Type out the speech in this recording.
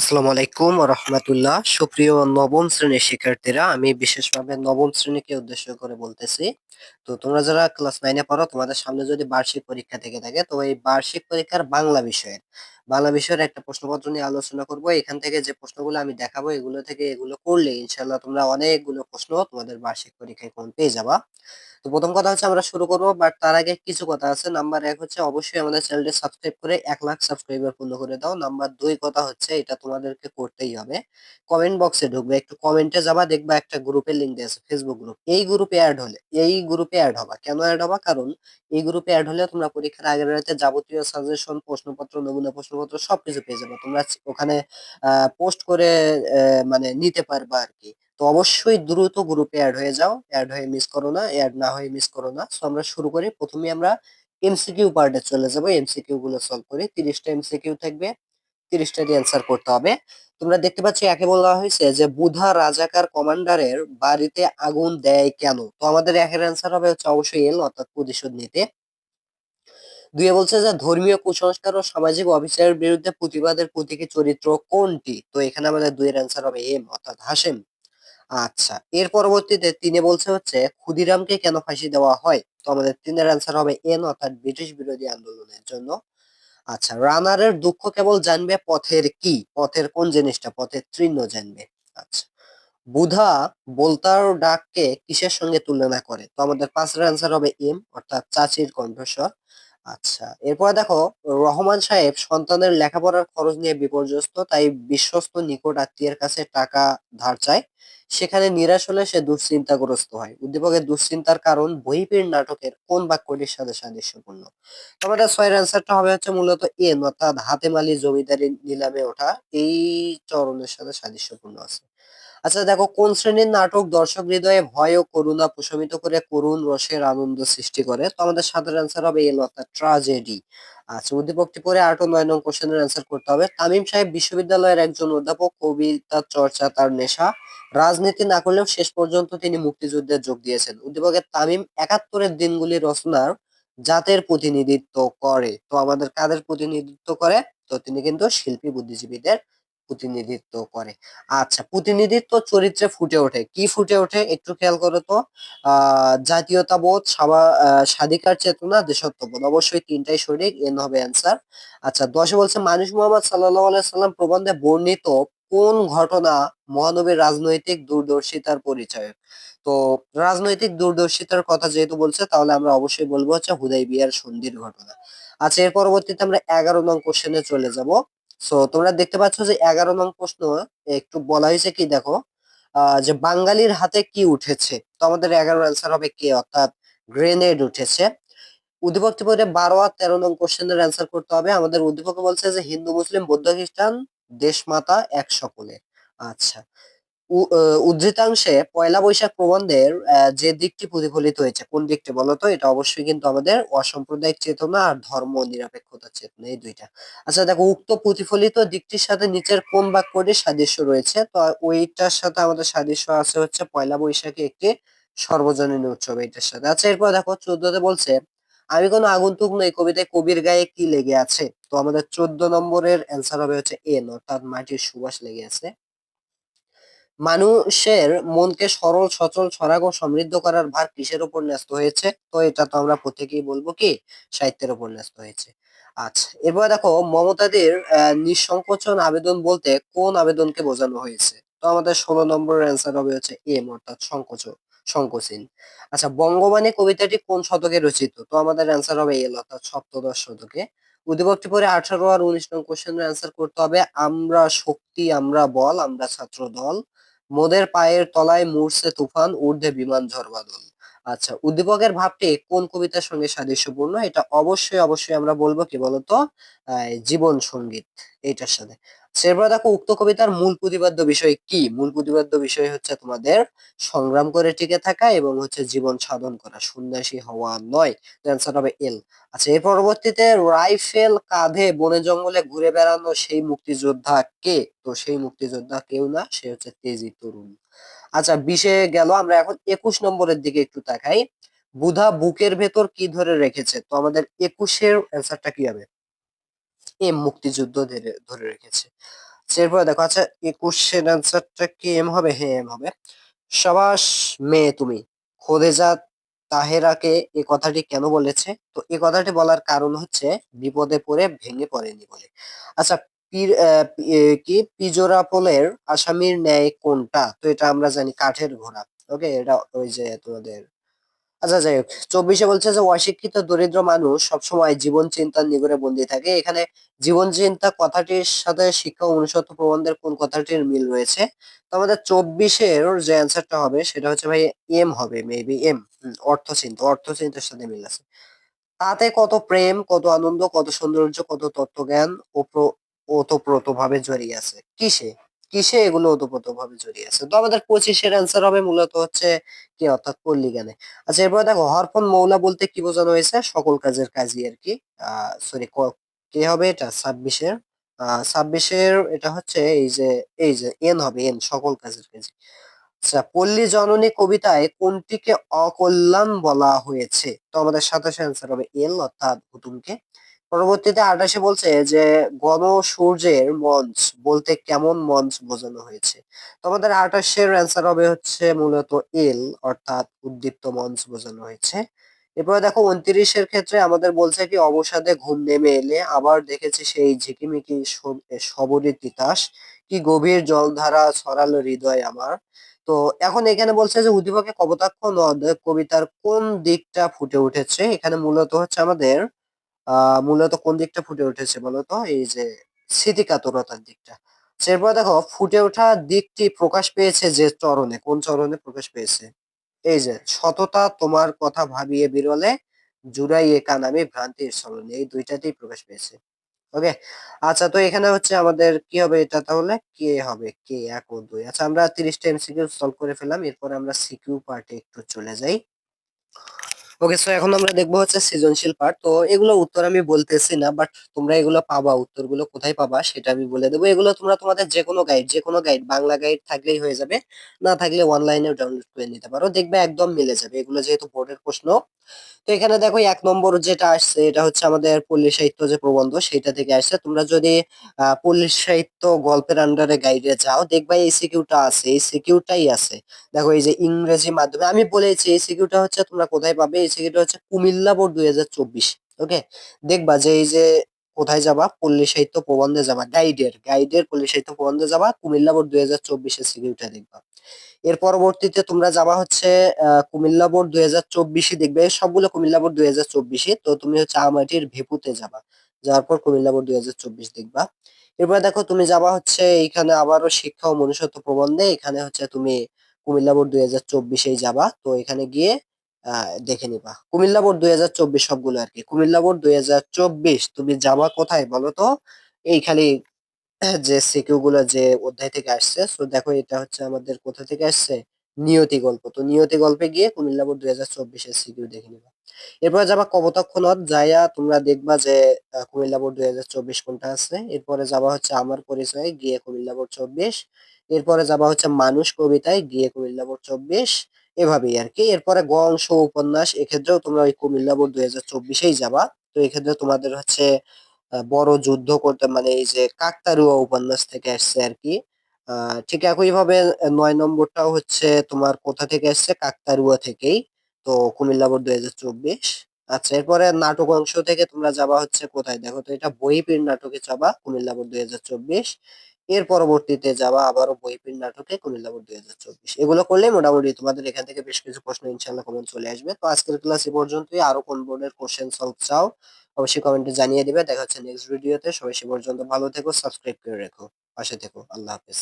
আসসালামু আলাইকুম রহমতুল্লাহ। সুপ্রিয় নবম শ্রেণির শিক্ষার্থীরা, আমি বিশেষভাবে নবম শ্রেণীকে উদ্দেশ্য করে বলতেছি। তো তোমরা যারা ক্লাস নাইনে পড়ো, তোমাদের সামনে যদি বার্ষিক পরীক্ষা থেকে থাকে, তো এই বার্ষিক পরীক্ষার বাংলা বিষয়ের বাংলা বিষয়ের একটা প্রশ্নপত্র নিয়ে আলোচনা করব। এখান থেকে যে প্রশ্নগুলো আমি দেখাবো, এগুলো থেকে এগুলো করলে ইনশাল্লাহ তোমরা অনেকগুলো প্রশ্ন তোমাদের বার্ষিক পরীক্ষায় কোন পেয়ে যাবা। তো প্রথম কথা হচ্ছে আমরা শুরু করব বাট তার আগে কিছু কথা আছে। নাম্বার এক হচ্ছে অবশ্যই আমাদের চ্যানেলটি সাবস্ক্রাইব করে এক লাখ সাবস্ক্রাইবার পূর্ণ করে দাও। নাম্বার দুই কথা হচ্ছে এটা তোমাদেরকে করতেই হবে। কমেন্ট বক্সে ঢুকবে, একটু কমেন্টে যাবা, দেখবা একটা গ্রুপের লিঙ্ক দিয়েছে ফেসবুক গ্রুপ এই গ্রুপে অ্যাড হলে, এই গ্রুপে অ্যাড হবা। কেন অ্যাড হবা? কারণ এই গ্রুপে অ্যাড হলে তোমরা পরীক্ষার আগের রাতে যাবতীয় সাজেশন প্রশ্নপত্র, নমুনা প্রশ্নপত্র সবকিছু পেয়ে যাবে। তোমরা ওখানে পোস্ট করে মানে নিতে পারবা আর কি। তো অবশ্যই দ্রুত গ্রুপে অ্যাড হয়ে যাও অ্যাড হয়ে মিস করো না অ্যাড না হয়ে মিস করো না। সো আমরা শুরু করি, প্রথমে আমরা এমসিকিউ পার্টে চলে যাব। এমসিকিউ গুলো সলভ করি। তিরিশটা এমসিকিউ থাকবে, তিরিশটা অ্যান্সার করতে হবে। তোমরা দেখতে পাচ্ছ, একে বলা হয়েছে যে বুধা রাজাকার কমান্ডারের বাড়িতে আগুন দেয় কেন? তো আমাদের একের অ্যান্সার হবে হচ্ছে অবশ্যই এল অর্থাৎ প্রতিশোধ নিতে। দুয়ে বলছে যে ধর্মীয় কুসংস্কার ও সামাজিক অবিচারের বিরুদ্ধে প্রতিবাদের প্রতীকী চরিত্র কোনটি? তো এখানে আমাদের দুইয়ের অ্যান্সার হবে এম অর্থাৎ হাসেম আচ্ছা এর পরবর্তীতে তিনি বলছে হচ্ছে, ক্ষুদিরামকে কেন ফাঁসি দেওয়া হয়? তো আমাদের তিনের অ্যান্সার হবে এন, অর্থাৎ ব্রিটিশ বিরোধী আন্দোলনের জন্য। আচ্ছা রানারের দুঃখ কেবল জানবে পথের কি? পথের কোন জিনিসটা? পথের চিহ্ন জানবে। আচ্ছা বুধা বলতার ডাককে কিসের সঙ্গে তুলনা করে? তো আমাদের পাঁচের অ্যান্সার হবে এম, অর্থাৎ চাচির কণ্ঠস্বর। আচ্ছা এরপরে দেখো, রহমান সাহেব সন্তানের লেখাপড়ার খরচ নিয়ে বিপর্যস্ত, তাই বিশ্বস্ত নিকট আত্মীয়ের কাছে টাকা ধার চায়। সেখানে নিরাশ হলে সে দুশ্চিন্তাগ্রস্ত হয়। উদ্দীপকের দুশ্চিন্তার কারণ বহিপীর নাটকের কোন বাক্যটির সাথে সাদৃশ্যপূর্ণ? তো আমাদের ছয়ের অ্যান্সারটা হবে হচ্ছে মূলত এন, অর্থাৎ হাতেম আলী জমিদারি নিলামে ওঠা এই চরণের সাথে সাদৃশ্যপূর্ণ আছে। আচ্ছা দেখো, কোন শ্রেণির নাটক দর্শক হৃদয়ে ভয় ও করুণা প্রশমিত করে করুণ রসের আনন্দ সৃষ্টি করে? তো আমাদের সাতের অ্যান্সার হবে এল অর্থাৎ ট্রাজেডি আচ্ছা উদ্দীপকটি পরে আট ও নয় নং কোশ্চেনের অ্যান্সার করতে হবে। তামিম সাহেব বিশ্ববিদ্যালয়ের একজন অধ্যাপক, কবিতা, চর্চা, তার নেশা। রাজনীতি না করলেও শেষ পর্যন্ত তিনি মুক্তিযুদ্ধে যোগ দিয়েছেন। উদ্দীপকের তামিম একাত্তরের দিনগুলি রচনার জাতের প্রতিনিধিত্ব করে। তো আমাদের কাদের প্রতিনিধিত্ব করে? তো তিনি কিন্তু শিল্পী, বুদ্ধিজীবীদের প্রতিনিধিত্ব করে। আচ্ছা প্রতিনিধিত্ব চরিত্রে ফুটে ওঠে। কি ফুটে ওঠে একটু খেয়াল করো তো। জাতীয়তাবোধ স্বাধিকার চেতনা, দেশত্ববোধ। অবশ্যই তিনটাই সঠিক, এন হবে অ্যান্সার আচ্ছা দশে বলছে, মানুষ মোহাম্মদ সাল্লাহ সাল্লাম প্রবন্ধে বর্ণিত কোন ঘটনা মহানবীর রাজনৈতিক দূরদর্শিতার পরিচয়? তো, রাজনৈতিক দূরদর্শিতার কথা যেহেতু বলছে, তাহলে আমরা অবশ্যই বলব হচ্ছে হুদাই বিয়ার সন্ধির ঘটনা। আচ্ছা এর পরবর্তীতে আমরা এগারো নং কোশ্চেনে চলে যাব। সো তোমরা দেখতে পাচ্ছ যে এগারো নং প্রশ্ন, একটু বলা হয়েছে কি দেখো? যে বাঙালির হাতে কি উঠেছে? তো আমাদের এগারো অ্যান্সার হবে কে? অর্থাৎ গ্রেনেড উঠেছে। উদ্দীপকটি পরে বারো আর তেরো নং কোশ্চেনের অ্যান্সার করতে হবে। আমাদের উদ্দীপক বলছে যে হিন্দু, মুসলিম, বৌদ্ধ, খ্রিস্টান, দেশমাতা, এক সকলের। আচ্ছা। উদ্ধৃতাংশে পয়লা বৈশাখ প্রবন্ধের যে দিকটি প্রতিফলিত হয়েছে, কোন দিকটি বলতো এটা অবশ্যই কিন্তু আমাদের অসাম্প্রদায়িক চেতনা আর ধর্ম নিরপেক্ষতা চেতনা, এই দুইটা। আচ্ছা দেখো, উক্ত প্রতিফলিত দিকটির সাথে নিচের কোন বাক্যটির সাদৃশ্য রয়েছে? তো ওইটার সাথে আমাদের সাদৃশ্য আছে হচ্ছে পয়লা বৈশাখে একটি সর্বজনীন উৎসব এটার সাথে। আচ্ছা এরপর দেখো, চোদ্দতে বলছে, আমি কোনো আগন্তুক নই, কবিতায় কবির গায়ে কি লেগে আছে? তো আমাদের চোদ্দ নম্বরের অ্যান্সার হবে হচ্ছে এন অর্থাৎ মাটির সুবাস লেগে আছে। মানুষের মনকে সরল, সচল, সরাগ ও সমৃদ্ধ করার ভার কিসের উপর ন্যস্ত হয়েছে? তো এটা তো আমরা প্রত্যেকেই বলব কি? সাহিত্যের উপর ন্যস্ত হয়েছে। আচ্ছা এরপর দেখো মমতাদের নিঃসংকোচন আবেদন বলতে কোন আবেদনকে বোঝানো হয়েছে? তো আমাদের ষোলো নম্বরের অ্যান্সার হবে হচ্ছে এম অর্থাৎ সংকোচ, সংকোচীন। আচ্ছা বঙ্গবাণী কবিতাটি কোন শতকে রচিত? তো আমাদের অ্যান্সার হবে এল অর্থাৎ সপ্তদশ শতকে। উদ্দীপকটি পরে আঠারো আর উনিশ নং কোশ্চেনের অ্যান্সার করতে হবে, আমরা শক্তি, আমরা বল, আমরা ছাত্র দল মোদের পায়ের তলায় মুড়ছে তুফান, ঊর্ধ্বে বিমান ঝড় বাদল আচ্ছা উদ্দীপকের ভাবটি কোন কবিতার সঙ্গে সাদৃশ্যপূর্ণ? এটা অবশ্যই অবশ্যই আমরা বলব কি বলতো? জীবন সংগীত এটার সাথে। সেরপর দেখো উক্ত কবিতার মূল প্রতিপাদ্য বিষয় কি? মূল প্রতিপাদ্য বিষয় হচ্ছে তোমাদের সংগ্রাম করে টিকে থাকা এবং হচ্ছে জীবন সাধন করা, সন্ন্যাসী হওয়া নয়। অ্যান্সার হবে এল আচ্ছা এর পরবর্তীতে রাইফেল কাঁধে বনে জঙ্গলে ঘুরে বেড়ানো সেই মুক্তিযোদ্ধা কে? তো সেই মুক্তিযোদ্ধা কেউ না, সে হচ্ছে তেজি তরুণ। আচ্ছা বিশে গেল, আমরা এখন একুশ নম্বরের দিকে একটু তাকাই। বুধা বুকের ভেতর কি ধরে রেখেছে? তো আমাদের একুশের অ্যান্সারটা কি হবে? এম মুক্তিযুদ্ধ ধরে রেখেছে। এরপরে দেখো আচ্ছা একুশের অ্যান্সারটা কি এম হবে? হ্যাঁ এম হবে। সাবাস মেয়ে তুমি খোদেজা তাহেরাকে এই কথাটি কেন বলেছে? তো এই কথাটি বলার কারণ হচ্ছে বিপদে পড়ে ভেঙে পড়েনি বলে। আচ্ছা পীর এ, কি? পিজোরাপোলের আসামির ন্যায় কোনটা? তো এটা আমরা জানি কাঠের ঘোড়া। ওকে এটা ওই যে তোমাদের আচ্ছা যাই হোক। চব্বিশে বলছে যে, অশিক্ষিত, দরিদ্র মানুষ সবসময় জীবন চিন্তার নিগড়ে বন্দী থাকে। এখানে জীবন চিন্তা কথাটির সাথে শিক্ষা অনুষদ প্রবন্ধের কোন কথাটির মিল রয়েছে? তো আমাদের চব্বিশের যে অ্যান্সারটা হবে, সেটা হচ্ছে ভাই এম হবে মেবি এম অর্থ চিন্তা, অর্থ চিন্তার সাথে মিল আছে। তাতে কত প্রেম, কত আনন্দ, কত সৌন্দর্য, কত তত্ত্বজ্ঞান ওপ্র- ওতপ্রোতভাবে জড়িয়ে আছে। কিসে? কিসে এগুলো ওতপ্রোতভাবে জড়িয়ে আছে? তো আমাদের পঁচিশের অ্যান্সার হবে মূলত হচ্ছে কি অর্থাৎ পল্লী জ্ঞানে আচ্ছা এরপরে দেখো, হরফন মৌলা বলতে কি বোঝানো হয়েছে? সকল কাজের কাজই আর কি। আহ সরি কি হবে এটা? ছাব্বিশের। ছাব্বিশের এটা হচ্ছে এই যে এই যে, এন হবে, এন, সকল কাজের কাজই। আচ্ছা পল্লী জননী কবিতায় কোনটিকে অকল্যাণ বলা হয়েছে? তো আমাদের সাতাশে অ্যান্সার হবে এল অর্থাৎ হুতুমকে। পরবর্তীতে আটাশে বলছে যে গণ সূর্যের মঞ্চ বলতে কেমন মঞ্চ বোঝানো হয়েছে? তোমাদের আটাশের অ্যান্সার হবে হচ্ছে মূলত এল, অর্থাৎ উদ্দীপ্ত মঞ্চ বোঝানো হয়েছে। এরপরে দেখো, উনত্রিশের ক্ষেত্রে আমাদের বলছে কি, অবসাদে ঘুম নেমে এলে আবার দেখেছি সেই ঝিকিমিকি সব- সবরী তিতাস। কি গভীর জলধারা ছড়ালো হৃদয় আমার। তো এখন এখানে বলছে যে, উদ্দীপকে কপোতাক্ষ নদ কবিতার কোন দিকটা ফুটে উঠেছে? এখানে মূলত হচ্ছে আমাদের আহ মূলত কোন দিকটা ফুটে উঠেছে বলতো? এই যে স্মৃতিকাতরতার দিকটা। এরপর দেখো, ফুটে ওঠা দিকটি প্রকাশ পেয়েছে যে চরণে। কোন চরণে প্রকাশ পেয়েছে? এই যে সততা তোমার কথা ভাবিয়ে বিরলে জুড়াইয়ে কান আমি ভ্রান্তির চলনে এই দুইটাতেই প্রকাশ পেয়েছে। ওকে? আচ্ছা তো এখানে হচ্ছে আমাদের কি হবে এটা তাহলে? কে হবে? কে, এক ও দুই। আচ্ছা আমরা তিরিশটা এমসিকিউ সলভ করে ফেলাম এরপর আমরা সিকিউ পার্টে একটু চলে যাই। ওকে সো এখন আমরা দেখব হচ্ছে সৃজনশীল পার্ট তো এগুলো উত্তর আমি বলতেছি না বাট তোমরা এগুলো পাবা, উত্তরগুলো কোথায় পাবা সেটা আমি বলে দেবো। এগুলো তোমরা তোমাদের যে কোনো গাইড যে কোনো গাইড বাংলা গাইড থাকলেই হয়ে যাবে, না থাকলে অনলাইনেও ডাউনলোড করে নিতে পারো, দেখবে একদম মিলে যাবে। এগুলো যেহেতু বোর্ডের প্রশ্ন। তো এখানে দেখো এক নম্বর যেটা আসছে, এটা হচ্ছে আমাদের পল্লী সাহিত্য যে প্রবন্ধ, সেটা থেকে আসছে। তোমরা যদি পল্লী সাহিত্য গল্পের আন্ডারে গাইডে যাও, দেখবা এই সিকিউটা আছে, এই সিকিউটাই আছে। দেখো এই যে ইংরেজি মাধ্যমে, আমি বলেছি এই সিকিউটা হচ্ছে তোমরা কোথায় পাবে, এই সিকিউটা হচ্ছে কুমিল্লা বোর্ড দুই ওকে দেখবা যে এই যে কোথায় যাবা? পল্লী সাহিত্য প্রবন্ধে যাবা গাইডের গাইডের পল্লী সাহিত্য প্রবন্ধে যাবা, কুমিল্লা বোর্ড দুই হাজার চব্বিশের সিকিউটা দেখবা। এর পরবর্তীতে তোমরা যাবা হচ্ছে কুমিল্লা বোর্ড দুই হাজার চব্বিশে দেখবে, সবগুলো কুমিল্লা বোর্ড দুই হাজার চব্বিশে, তো তুমি হচ্ছে আমাটির ভেপুতে যাবা, যাওয়ার পর কুমিল্লা বোর্ড দুই হাজার চব্বিশ দেখবা। এরপর দেখো তুমি যাবা হচ্ছে এখানে আবারও শিক্ষা ও মনুষ্যত্ব প্রবন্ধে, এখানে হচ্ছে তুমি কুমিল্লা বোর্ড দুই হাজার চব্বিশেই যাবা, তো এখানে গিয়ে দেখে নিবা। কুমিল্লা বোর্ড দুই হাজার চব্বিশ সবগুলো আর কি। কুমিল্লা বোর্ড দুই হাজার চব্বিশ, তুমি যাবা কোথায় বলো তো এই খালি যে সিকিউ গুলো যে অধ্যায় থেকে আসছে সো দেখো এটা হচ্ছে আমাদের কোথা থেকে আসছে? নিয়তি গল্প। তো নিয়তি গল্পে গিয়ে কুমিল্লা বোর্ড দুই হাজার চব্বিশের সিকিউ দেখে নিবা। এরপরে যাবা কপোতাক্ষ নদ যাইয়া তোমরা দেখবা যে কুমিল্লা বোর্ড দুই হাজার চব্বিশ কোনটা আছে। এরপরে যাবা হচ্ছে আমার পরিচয়, গিয়ে কুমিল্লা বোর্ড চব্বিশ। এরপরে যাবা হচ্ছে মানুষ কবিতায়, গিয়ে কুমিল্লা বোর্ড চব্বিশ। এভাবেই আর কি এরপরে গ উপন্যাস, এক্ষেত্রেও তোমরা ওই কুমিল্লা বোর্ড দুই হাজার চব্বিশেই যাবা। তো এক্ষেত্রে তোমাদের হচ্ছে বড় যুদ্ধ করতে মানে এই যে কাকতারুয়া উপন্যাস থেকে আসছে আর কি ঠিক একই ভাবে নয় নম্বরটাও হচ্ছে তোমার কোথা থেকে আসছে? কাকতারুয়া থেকেই। তো কুমিল্লা বোর্ড দুই হাজার চব্বিশ। আচ্ছা এরপরে নাটক অংশ থেকে তোমরা যাবা হচ্ছে কোথায়? দেখো তো, এটা বইপির নাটকে যাবা, কুমিল্লা বোর্ড দুই হাজার চব্বিশ। এর পরবর্তীতে যাবা আবারও বইপিন নাটকে কুমিল্লা বোর্ড দুই হাজার চব্বিশ। এগুলো করলে মোটামুটি তোমাদের এখান থেকে বেশ কিছু প্রশ্ন ইনশাল্লাহ কমন চলে আসবে। তো আজকের ক্লাস এ পর্যন্তই। আরও কোন বোর্ডের কোশ্চেন সলভ চাও, অবশ্যই কমেন্টে জানিয়ে দিবে। দেখা হচ্ছে নেক্সট ভিডিওতে সবাই সে পর্যন্ত ভালো থেকো সাবস্ক্রাইব করে রেখো। পাশে থেকো। আল্লাহ হাফেজ।